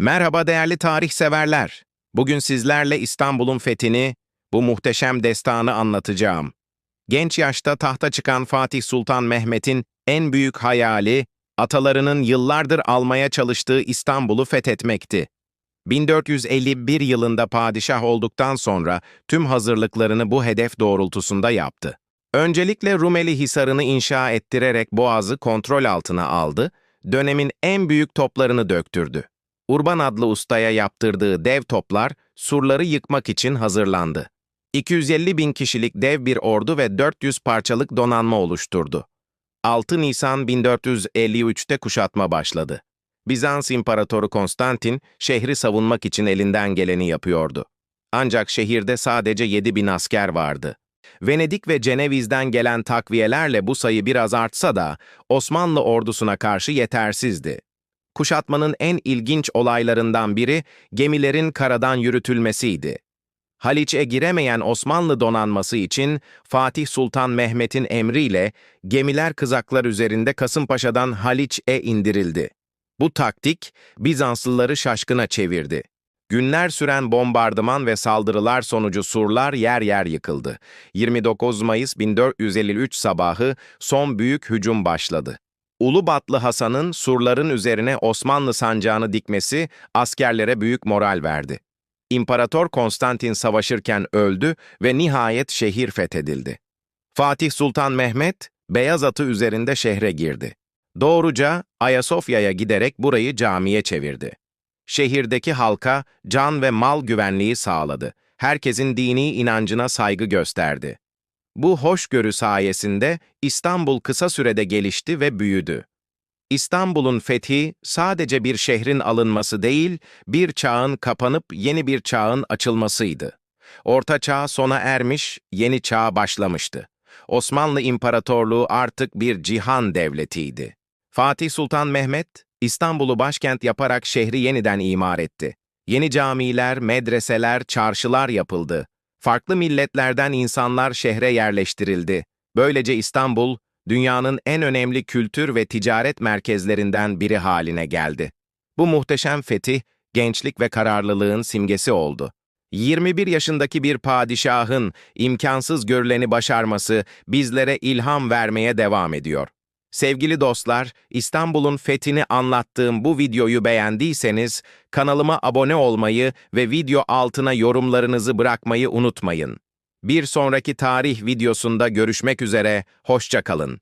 Merhaba değerli tarih severler. Bugün sizlerle İstanbul'un fethini, bu muhteşem destanı anlatacağım. Genç yaşta tahta çıkan Fatih Sultan Mehmet'in en büyük hayali, atalarının yıllardır almaya çalıştığı İstanbul'u fethetmekti. 1451 yılında padişah olduktan sonra tüm hazırlıklarını bu hedef doğrultusunda yaptı. Öncelikle Rumeli Hisarı'nı inşa ettirerek Boğaz'ı kontrol altına aldı, dönemin en büyük toplarını döktürdü. Urban adlı ustaya yaptırdığı dev toplar surları yıkmak için hazırlandı. 250 bin kişilik dev bir ordu ve 400 parçalık donanma oluşturdu. 6 Nisan 1453'te kuşatma başladı. Bizans İmparatoru Konstantin şehri savunmak için elinden geleni yapıyordu. Ancak şehirde sadece 7 bin asker vardı. Venedik ve Ceneviz'den gelen takviyelerle bu sayı biraz artsa da Osmanlı ordusuna karşı yetersizdi. Kuşatmanın en ilginç olaylarından biri gemilerin karadan yürütülmesiydi. Haliç'e giremeyen Osmanlı donanması için Fatih Sultan Mehmet'in emriyle gemiler kızaklar üzerinde Kasımpaşa'dan Haliç'e indirildi. Bu taktik Bizanslıları şaşkına çevirdi. Günler süren bombardıman ve saldırılar sonucu surlar yer yer yıkıldı. 29 Mayıs 1453 sabahı son büyük hücum başladı. Ulubatlı Hasan'ın surların üzerine Osmanlı sancağını dikmesi askerlere büyük moral verdi. İmparator Konstantin savaşırken öldü ve nihayet şehir fethedildi. Fatih Sultan Mehmet, beyaz atı üzerinde şehre girdi. Doğruca Ayasofya'ya giderek burayı camiye çevirdi. Şehirdeki halka can ve mal güvenliği sağladı. Herkesin dini inancına saygı gösterdi. Bu hoşgörü sayesinde İstanbul kısa sürede gelişti ve büyüdü. İstanbul'un fethi sadece bir şehrin alınması değil, bir çağın kapanıp yeni bir çağın açılmasıydı. Orta çağ sona ermiş, yeni çağ başlamıştı. Osmanlı İmparatorluğu artık bir cihan devletiydi. Fatih Sultan Mehmet, İstanbul'u başkent yaparak şehri yeniden imar etti. Yeni camiler, medreseler, çarşılar yapıldı. Farklı milletlerden insanlar şehre yerleştirildi. Böylece İstanbul, dünyanın en önemli kültür ve ticaret merkezlerinden biri haline geldi. Bu muhteşem fetih, gençlik ve kararlılığın simgesi oldu. 21 yaşındaki bir padişahın imkansız görüleni başarması bizlere ilham vermeye devam ediyor. Sevgili dostlar, İstanbul'un fethini anlattığım bu videoyu beğendiyseniz kanalıma abone olmayı ve video altına yorumlarınızı bırakmayı unutmayın. Bir sonraki tarih videosunda görüşmek üzere, hoşça kalın.